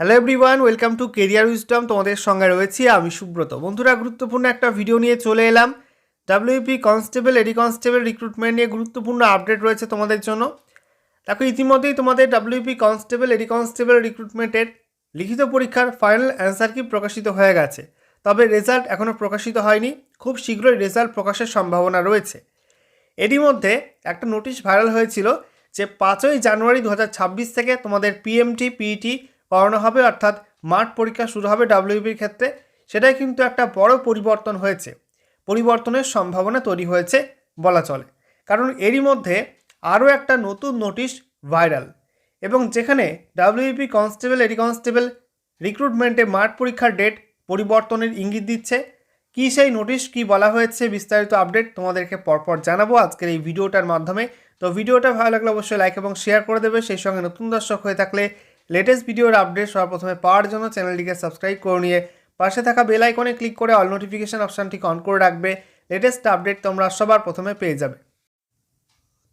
Hello everyone welcome to career wisdom তোমাদের সঙ্গে রয়েছি আমি সুব্রত। বন্ধুরা, গুরুত্বপূর্ণ একটা ভিডিও নিয়ে চলে এলাম। ডাব্লিউপি কনস্টেবল এডি কনস্টেবল রিক্রুটমেন্ট নিয়ে গুরুত্বপূর্ণ আপডেট রয়েছে তোমাদের জন্য। দেখো, ইতিমধ্যেই তোমাদের ডাব্লিউপি কনস্টেবল এডি কনস্টেবল রিক্রুটমেন্টের লিখিত পরীক্ষার ফাইনাল অ্যান্সার কি প্রকাশিত হয়ে গেছে। তবে রেজাল্ট এখনও প্রকাশিত হয়নি। খুব শীঘ্রই রেজাল্ট প্রকাশের সম্ভাবনা রয়েছে। এরই মধ্যে একটা নোটিশ ভাইরাল হয়েছিল যে পাঁচই জানুয়ারি দু হাজার ছাব্বিশ থেকে তোমাদের পিএমটি পিইটি করানো হবে, অর্থাৎ মাঠ পরীক্ষা শুরু হবে ডাব্লিউবির ক্ষেত্রে। সেটাই কিন্তু একটা বড় পরিবর্তন হয়েছে। পরিবর্তনের সম্ভাবনা তৈরি হয়েছে বলা চলে। কারণ এরই মধ্যে আরও একটা নতুন নোটিশ ভাইরাল। এবং যেখানে ডাব্লিউপি কনস্টেবল এডি কনস্টেবল রিক্রুটমেন্টে মাঠ পরীক্ষার ডেট পরিবর্তনের ইঙ্গিত দিচ্ছে। কী সেই নোটিশ, কি বলা হয়েছে, বিস্তারিত আপডেট তোমাদেরকে পরপর জানাব আজকের এই ভিডিওটার মাধ্যমে। তো ভিডিওটা ভালো লাগলে অবশ্যই লাইক এবং শেয়ার করে দেবে। সেই সঙ্গে নতুন দর্শক হয়ে থাকলে লেটেস্ট ভিডিওর আপডেট সবার প্রথমে পাওয়ার জন্য চ্যানেলটিকে সাবস্ক্রাইব করে নিয়ে পাশে থাকা বেল আইকনে ক্লিক করে অল নোটিফিকেশান অপশানটিকে অন করে রাখবে। লেটেস্ট আপডেট তোমরা সবার প্রথমে পেয়ে যাবে।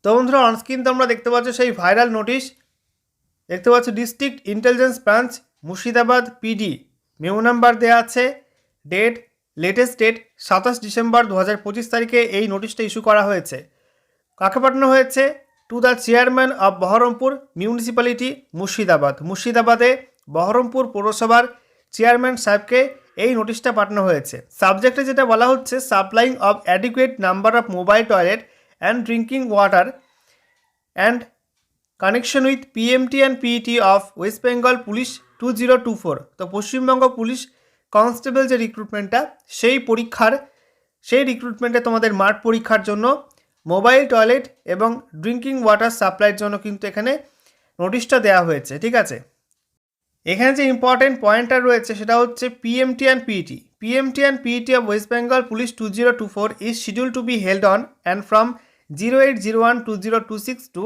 তো বন্ধুরা অনস্ক্রিন তোমরা দেখতে পাচ্ছ সেই ভাইরাল নোটিশ দেখতে পাচ্ছ district intelligence branch Murshidabad PD memo number দেওয়া আছে। ডেট লেটেস্ট ডেট সাতাশ ডিসেম্বর দু হাজার পঁচিশ তারিখে এই নোটিশটা ইস্যু করা হয়েছে। কাকে পাঠানো হয়েছে? To the chairman of Baharampur municipality Murshidabad মুর্শিদাবাদে বহরমপুর পৌরসভার চেয়ারম্যান সাহেবকে এই নোটিশটা পাঠানো হয়েছে। সাবজেক্টে যেটা বলা হচ্ছে supplying of adequate number of mobile toilet and drinking water and connection with PMT and PET of West Bengal police two zero two four তো পশ্চিমবঙ্গ পুলিশ কনস্টেবল যে রিক্রুটমেন্টটা সেই পরীক্ষার, সেই রিক্রুটমেন্টে তোমাদের মাঠ পরীক্ষার জন্য মোবাইল, টয়লেট এবং ড্রিঙ্কিং ওয়াটার সাপ্লাইয়ের জন্য কিন্তু এখানে নোটিশটা দেওয়া হয়েছে, ঠিক আছে? এখানে যে ইম্পর্টেন্ট পয়েন্টটা রয়েছে সেটা হচ্ছে PMT and PET PMT and PET of West Bengal police two zero two four is schedule to be held on and from zero eight zero one two zero two six to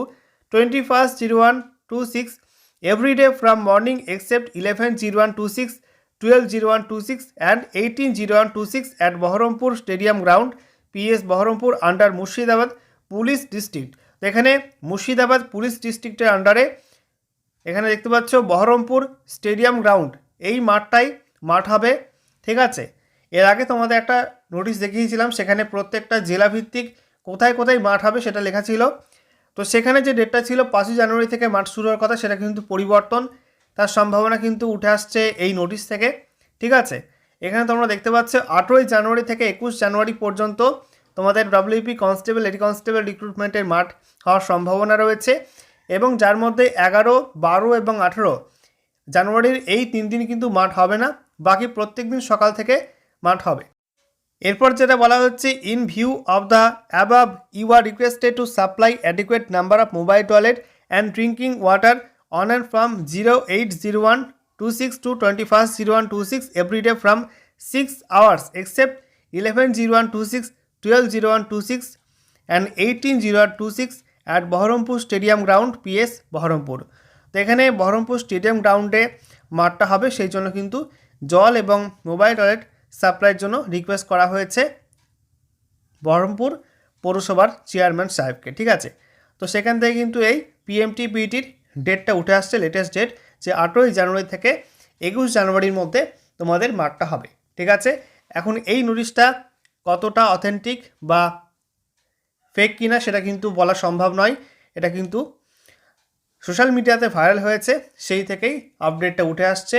twenty first zero one two six every day from morning except eleven zero one two six twelve zero one two six and eighteen zero one two six at Baharampur stadium ground PS Baharampur under Murshidabad police district এখানে Murshidabad police ডিস্ট্রিক্টের আন্ডারে এখানে দেখতে পাচ্ছ Baharampur stadium ground এই মাঠটাই মাঠ হবে, ঠিক আছে? এর আগে তোমাদের একটা নোটিশ দেখিয়েছিলাম, সেখানে প্রত্যেকটা জেলাভিত্তিক কোথায় কোথায় মাঠ হবে সেটা লেখা ছিল। তো সেখানে যে ডেটটা ছিল পাঁচই জানুয়ারি থেকে মাঠ শুরু হওয়ার কথা, সেটা কিন্তু পরিবর্তন। তার সম্ভাবনা কিন্তু উঠে আসছে এই নোটিশ থেকে, ঠিক আছে? এখানে তোমরা দেখতে পাচ্ছ আঠেরোই জানুয়ারি থেকে একুশ জানুয়ারি পর্যন্ত তোমাদের ডাব্লিউপি কনস্টেবল এডি কনস্টেবল রিক্রুটমেন্টের মাঠ হওয়ার সম্ভাবনা রয়েছে এবং যার মধ্যে এগারো, বারো এবং আঠেরো জানুয়ারির এই তিন দিন কিন্তু মাঠ হবে না, বাকি প্রত্যেক দিন সকাল থেকে মাঠ হবে। এরপর যেটা বলা হচ্ছে in view of the above you are requested to supply adequate number of mobile toilet and drinking water on and from zero eight zero one two six to twenty first zero one two six everyday from six hours except eleven zero one two six twelve zero one two six and eighteen zero one two six at Baharampur stadium ground PS Baharampur তো এখানে Baharampur stadium গ্রাউন্ডে মাঠটা হবে, সেই জন্য কিন্তু জল এবং মোবাইল টয়লেট সাপ্লাইয়ের জন্য রিকোয়েস্ট করা হয়েছে বহরমপুর পৌরসভার চেয়ারম্যান সাহেবকে, ঠিক আছে? তো সেখান থেকে কিন্তু এই পিএমটি পিইটির ডেটটা উঠে আসছে লেটেস্ট ডেট যে আঠেরোই জানুয়ারি থেকে একুশ জানুয়ারির মধ্যে তোমাদের মাঠটা হবে, ঠিক আছে? এখন এই নোটিশটা কতটা অথেন্টিক বা ফেক কিনা সেটা কিন্তু বলা সম্ভব নয়। এটা কিন্তু সোশ্যাল মিডিয়াতে ভাইরাল হয়েছে, সেই থেকেই আপডেটটা উঠে আসছে।